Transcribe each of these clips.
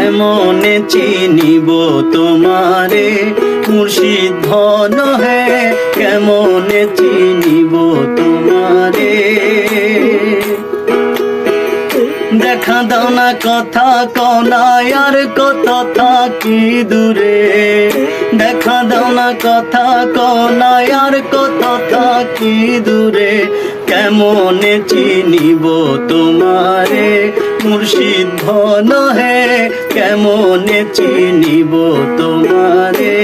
কেমনে চিনিব তোমারে? মুর্শিদ ধন হে, কেমনে চিনিব তোমারে? দেখা দাও না কথা কনাই আর কত থাকি দূরে। দেখা দাও না কথা কনাই আর কত থাকি দূরে। কেমনে চিনিব তোমারে? মুর্শিদ নহে কেমনে চিনিব তোমারে?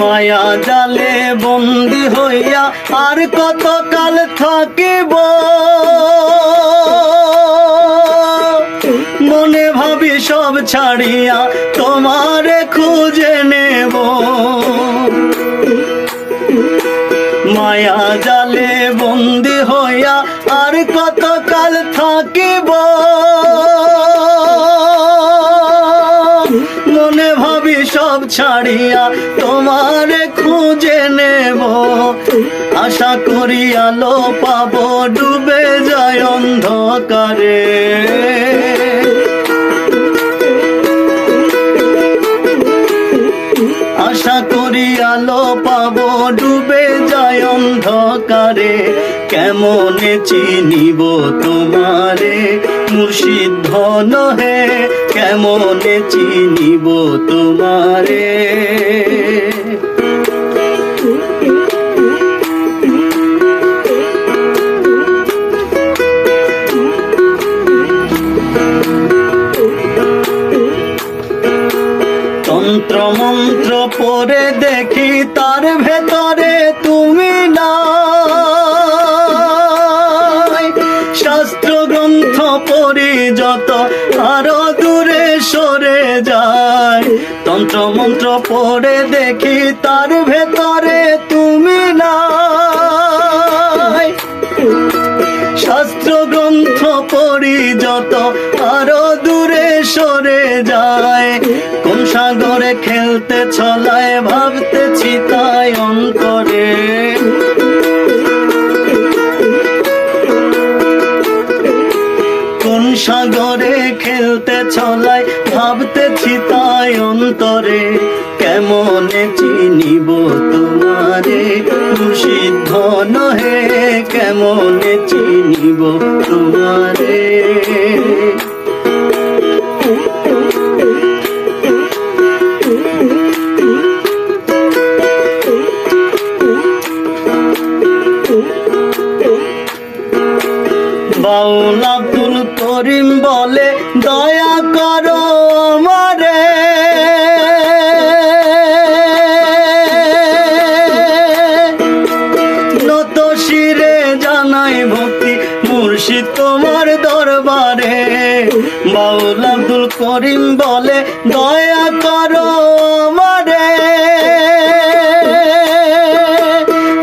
মায়া জালে বন্দি হইয়া আর কত কাল থাকিব? মনে ভাবি সব ছাড়িয়া তোমারে খুঁজে নেব। মায়া জালে বন্দি হইয়া আর কত কাল থাকিব? মনে ভাবি সব ছাড়িয়া নেব আশা করি আলো পাবো, ডুবে যায় অন্ধকারে। আশা করি আলো পাবো, ডুবে যায় অন্ধকারে। কেমনে চিনিব তোমারে, মুর্শিদ ধন হে? কেমনে চিনিব তোমারে? পরে দেখি তার ভেতরে তুমি না শাস্ত্র গ্রন্থ পড়ি যত আরও দূরে সরে যায়। তন্ত্র মন্ত্র পড়ে দেখি তার ভেতরে শাস্ত্র গ্রন্থ পড়ি যত আরও দূরে সরে যায়। কোন সাগরে খেলতে ছলায়, ভাবতেছি তাই অন্তরে। সাগরে খেলতে ছলায়, ভাবতেছি তাই অন্তরে। কেমনে চিনিব তোমারে? মুর্শিদ নহে কেমনে চিনিব তোমারে? বাউল আব্দুল করিম বলে দয়া করো বাউল আব্দুল করিম বলে, দয়া করো আমারে।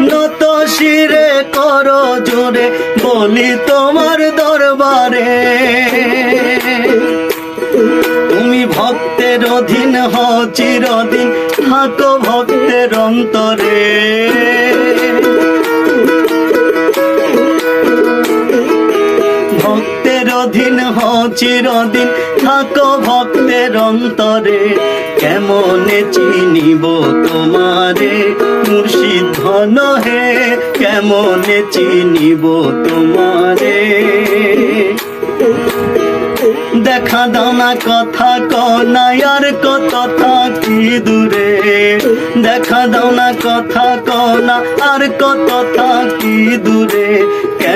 নত শিরে করো জোরে, বলি তোমার দরবারে। তুমি ভক্তের অধীন হ চিরদিন, থাকো ভক্তের অন্তরে। অধীন হও চিরদিন থাকো ভক্তের অন্তরে। কেমনে চিনিব তোমারে? মুর্শিদ ধন হে, কেমনে চিনিব তোমারে? দেখা দানা কথা কনাই আর কত থাকি দূরে। দেখা দাও না কথা কনা আর কত থাকি দূরে।